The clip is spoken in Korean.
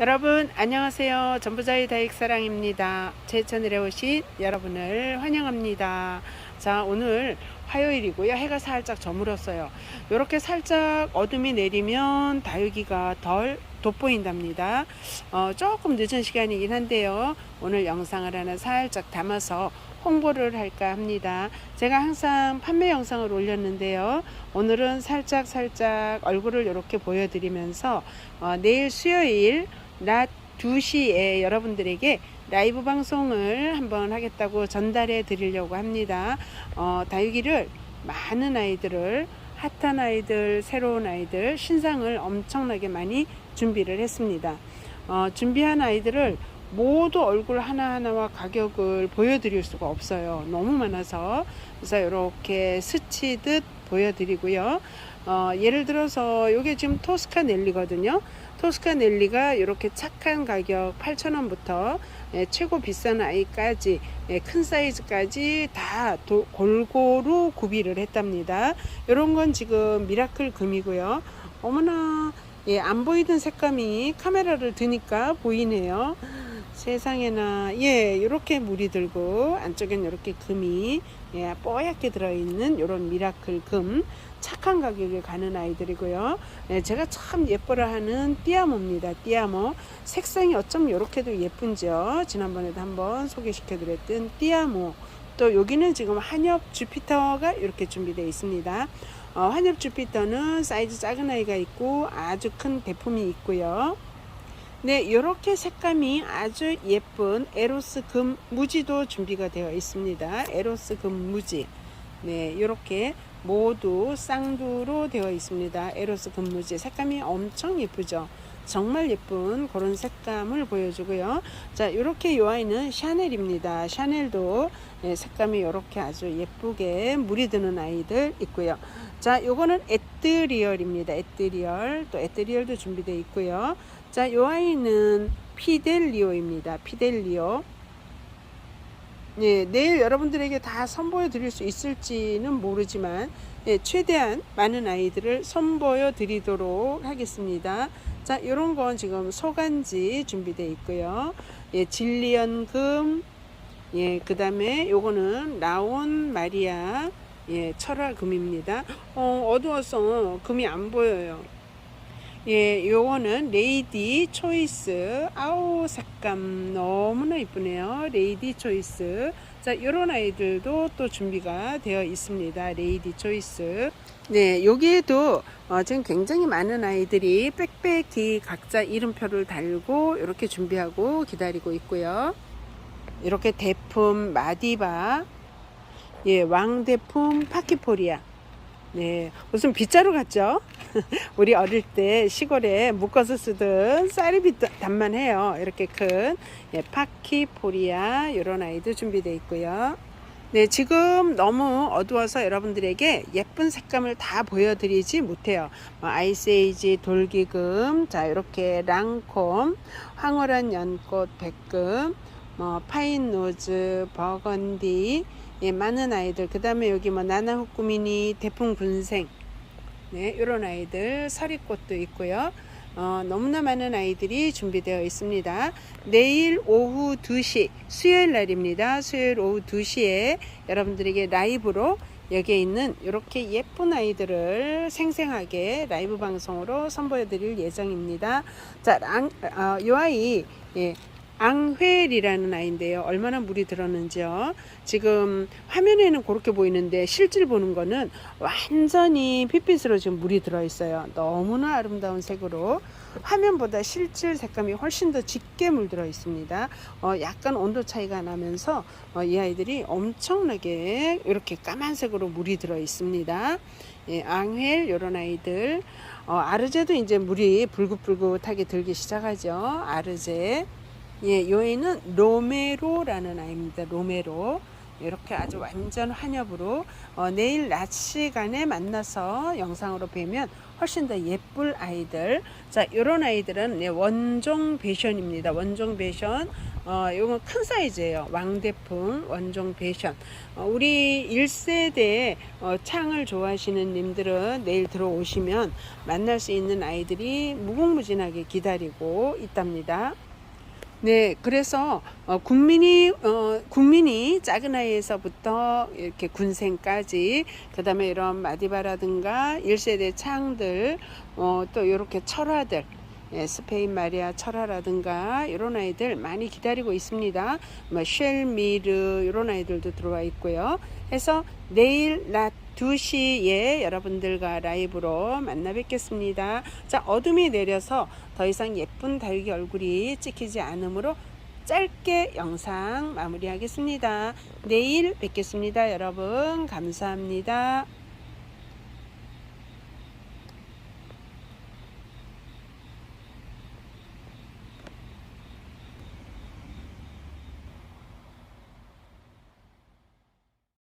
여러분 안녕하세요. 전부자의 다육사랑입니다. 제 채널에 오신 여러분을 환영합니다. 자 오늘 화요일이고요. 해가 살짝 저물었어요. 이렇게 살짝 어둠이 내리면 다육이가 덜 돋보인답니다. 어, 조금 늦은 시간이긴 한데요. 오늘 영상을 하나 살짝 담아서 홍보를 할까 합니다. 제가 항상 판매 영상을 올렸는데요. 오늘은 살짝 살짝 얼굴을 이렇게 보여드리면서 어, 내일 수요일 낮 2시에 여러분들에게 라이브 방송을 한번 하겠다고 전달해 드리려고 합니다. 어, 다육이를 많은 아이들을 핫한 아이들, 새로운 아이들, 신상을 엄청나게 많이 준비를 했습니다. 어, 준비한 아이들을 모두 얼굴 하나하나와 가격을 보여드릴 수가 없어요. 너무 많아서. 그래서 이렇게 스치듯 보여드리고요. 어, 예를 들어서 이게 지금 토스카 넬리거든요. 토스카 넬리가 이렇게 착한 가격 8,000원부터 예, 최고 비싼 아이까지 예, 큰 사이즈까지 다 도, 골고루 구비를 했답니다. 이런 건 지금 미라클 금이고요. 어머나 예, 안 보이던 색감이 카메라를 드니까 보이네요. 세상에나 예 이렇게 물이 들고 안쪽엔 이렇게 금이 예, 뽀얗게 들어있는 이런 미라클 금 착한 가격에 가는 아이들이고요. 예, 제가 참 예뻐라 하는 띠아모입니다. 띠아모 색상이 어쩜 이렇게도 예쁜지요. 지난번에도 한번 소개시켜 드렸던 띠아모 또 여기는 지금 한엽 주피터가 이렇게 준비되어 있습니다. 어, 한엽 주피터는 사이즈 작은 아이가 있고 아주 큰 대품이 있고요. 네, 이렇게 색감이 아주 예쁜 에로스 금 무지도 준비가 되어 있습니다. 에로스 금 무지. 네, 이렇게 모두 쌍두로 되어 있습니다. 에로스 금 무지. 색감이 엄청 예쁘죠. 정말 예쁜 그런 색감을 보여주고요. 자, 이렇게 이 아이는 샤넬입니다. 샤넬도 네, 색감이 이렇게 아주 예쁘게 물이 드는 아이들 있고요. 자, 요거는 에뜨리얼입니다. 에뜨리얼. 또 에뜨리얼도 준비되어 있고요. 자, 요 아이는 피델리오입니다. 피델리오. 예, 내일 여러분들에게 다 선보여 드릴 수 있을지는 모르지만 예, 최대한 많은 아이들을 선보여 드리도록 하겠습니다. 자, 이런 건 지금 소간지 준비되어 있고요. 예, 진리연금, 예, 그 다음에 요거는 라온 마리아, 예, 철화금입니다. 어, 어두워서 금이 안 보여요. 예, 요거는 레이디 초이스. 아우, 색감 너무나 이쁘네요. 레이디 초이스. 자, 요런 아이들도 또 준비가 되어 있습니다. 레이디 초이스. 네, 여기에도 어, 지금 굉장히 많은 아이들이 빽빽히 각자 이름표를 달고 이렇게 준비하고 기다리고 있고요. 이렇게 대품 마디바, 예, 왕대품 파키포리아. 네, 무슨 빗자루 같죠? 우리 어릴 때 시골에 묶어서 쓰던 쌀이 단만 해요. 이렇게 큰 예, 파키포리아 이런 아이도 준비되어 있고요. 네, 지금 너무 어두워서 여러분들에게 예쁜 색감을 다 보여드리지 못해요. 뭐 아이세이지, 돌기금, 자 이렇게 랑콤, 황홀한 연꽃, 백금, 뭐 파인노즈, 버건디, 예, 많은 아이들. 그 다음에 여기 뭐 나나후꾸미니, 대풍군생, 네, 이런 아이들, 서리꽃도 있고요. 어, 너무나 많은 아이들이 준비되어 있습니다. 내일 오후 2시, 수요일 날입니다. 수요일 오후 2시에 여러분들에게 라이브로 여기에 있는 이렇게 예쁜 아이들을 생생하게 라이브 방송으로 선보여 드릴 예정입니다. 자, 랑, 어, 요 아이, 예, 앙회리라는 아이인데요. 얼마나 물이 들었는지요. 지금 화면에는 그렇게 보이는데 실질 보는 거는 완전히 핏빛으로 지금 물이 들어 있어요. 너무나 아름다운 색으로 화면보다 실질 색감이 훨씬 더 짙게 물들어 있습니다. 어, 약간 온도 차이가 나면서 어, 이 아이들이 엄청나게 이렇게 까만색으로 물이 들어 있습니다. 예, 앙헬 이런 아이들 어, 아르제도 이제 물이 불긋불긋하게 들기 시작하죠. 아르제 예, 요애는 로메로라는 아이입니다. 로메로. 이렇게 아주 완전 환엽으로 어, 내일 낮 시간에 만나서 영상으로 뵈면 훨씬 더 예쁠 아이들. 자, 요런 아이들은 네, 원종 베션입니다. 원종 베션. 어, 요건 큰 사이즈예요. 왕대풍 원종 베션. 어, 우리 1세대 어, 창을 좋아하시는 님들은 내일 들어오시면 만날 수 있는 아이들이 무궁무진하게 기다리고 있답니다. 네, 그래서 어, 국민이 어, 국민이 작은 아이에서부터 이렇게 군생까지 그다음에 이런 마디바라든가 1세대 창들 어, 또 이렇게 철화들 예, 스페인 마리아 철화라든가 이런 아이들 많이 기다리고 있습니다. 뭐 쉘미르 이런 아이들도 들어와 있고요. 해서 내일 낮 2시에 여러분들과 라이브로 만나 뵙겠습니다. 자, 어둠이 내려서 더 이상 예쁜 다육이 얼굴이 찍히지 않으므로 짧게 영상 마무리하겠습니다. 내일 뵙겠습니다. 여러분, 감사합니다.